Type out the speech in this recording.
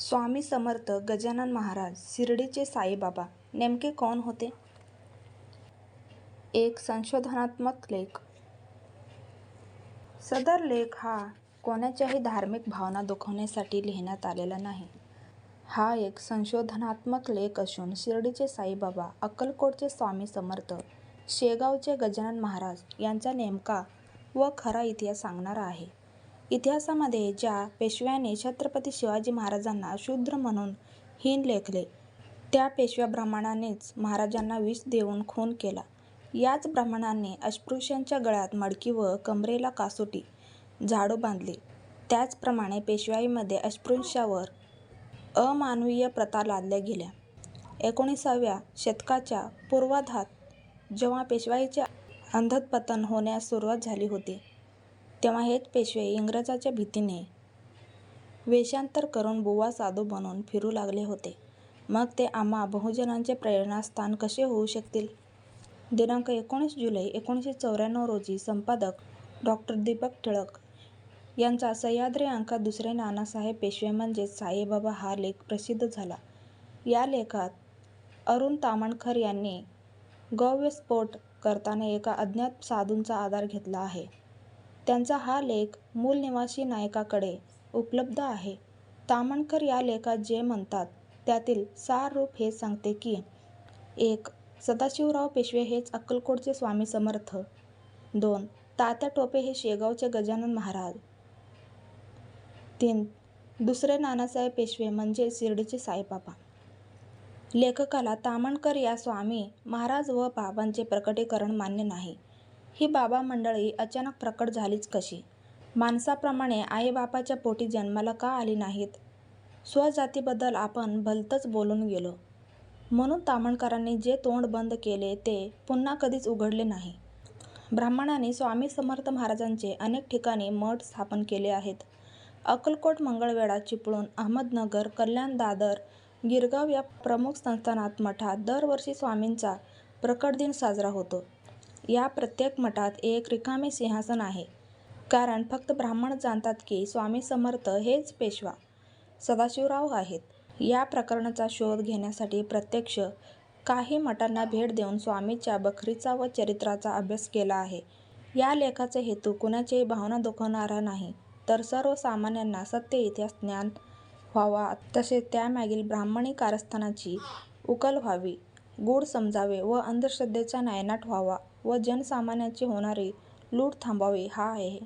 स्वामी समर्थ गजानन महाराज शिर्डीचे साईबाबा नेमके कोण होते? एक संशोधनात्मक लेख. सदर लेख हा कोणाच्याही धार्मिक भावना दुखवण्यासाठी लिहिण्यात आलेला नाही. हा एक संशोधनात्मक लेख असून शिर्डीचे साईबाबा, अक्कलकोटचे स्वामी समर्थ, शेगावचे गजानन महाराज यांचा नेमका व खरा इतिहास सांगणारा आहे. इतिहासामध्ये ज्या पेशव्याने छत्रपती शिवाजी महाराजांना शूद्र म्हणून हीन लेखले त्या पेशव्या ब्राह्मणानेच महाराजांना विष देऊन खून केला. याच ब्राह्मणांनी अस्पृश्यांच्या गळ्यात मडकी व कमरेला कासोटी, झाडू बांधली. त्याचप्रमाणे पेशवाईमध्ये अस्पृश्यांवर अमानवीय प्रथा लादल्या गेल्या. एकोणिसाव्या शतकाच्या पूर्वार्धात जेव्हा पेशवाईचे अधःपतन होण्यास सुरुवात झाली होती तेव्हा हेच पेशवे इंग्रजांच्या भीतीने वेषांतर करून बुवा साधू बनून फिरू लागले होते. मग ते आम्हा बहुजनांचे प्रेरणास्थान कसे होऊ शकतील? दिनांक एकोणीस जुलै एकोणीसशे चौऱ्याण्णव रोजी संपादक डॉ. दीपक टिळक यांचा सह्याद्री अंकात दुसरे नानासाहेब पेशवे म्हणजेच साईबाबा हा लेख प्रसिद्ध झाला. या लेखात अरुण ताम्हणकर यांनी गौप्यस्फोट करताना एका अज्ञात साधूंचा आधार घेतला आहे. त्यांचा हा लेख मूल निवासी नायकाकडे उपलब्ध आहे. ताम्हणकर या लेखात जे म्हणतात त्यातील सार रूप हे सांगते की एक सदाशिवराव पेशवे हेच अक्कलकोटचे स्वामी समर्थ. दोन तात्या टोपे हे शेगावचे गजानन महाराज. तीन दुसरे नानासाहेब पेशवे म्हणजे शिर्डीचे साईबाबा. लेखकाला ताम्हणकर या स्वामी महाराज व बाबांचे प्रकटीकरण मान्य नाही. ही बाबा मंडळी अचानक प्रकट झालीच कशी? माणसाप्रमाणे आईबापाच्या पोटी जन्माला का आली नाहीत? स्वजातीबद्दल आपण भलतंच बोलून गेलो म्हणून तामणकरांनी जे तोंड बंद केले ते पुन्हा कधीच उघडले नाही. ब्राह्मणांनी स्वामी समर्थ महाराजांचे अनेक ठिकाणी मठ स्थापन केले आहेत. अक्कलकोट, मंगळवेढा, चिपळूण, अहमदनगर, कल्याण, दादर, गिरगाव या प्रमुख संस्थानात मठात दरवर्षी स्वामींचा प्रकट दिन साजरा होतो. या प्रत्येक मठात एक रिकामे सिंहासन आहे. कारण फक्त ब्राह्मणच जाणतात की स्वामी समर्थ हेच पेशवा सदाशिवराव आहेत. या प्रकरणाचा शोध घेण्यासाठी प्रत्यक्ष काही मठांना भेट देऊन स्वामीच्या बखरीचा व चरित्राचा अभ्यास केला आहे. या लेखाचा हेतू कुणाचीही भावना दुखवणारा नाही तर सर्वसामान्यांना सत्य इतिहास ज्ञान व्हावा तसेच त्यामागील ब्राह्मणी कारस्थानाची उकल व्हावी, गूढ समजावे व अंधश्रद्धेचा नायनाट व्हावा व जनसामान्यांची होणारी लूट थांबावे हा आहे.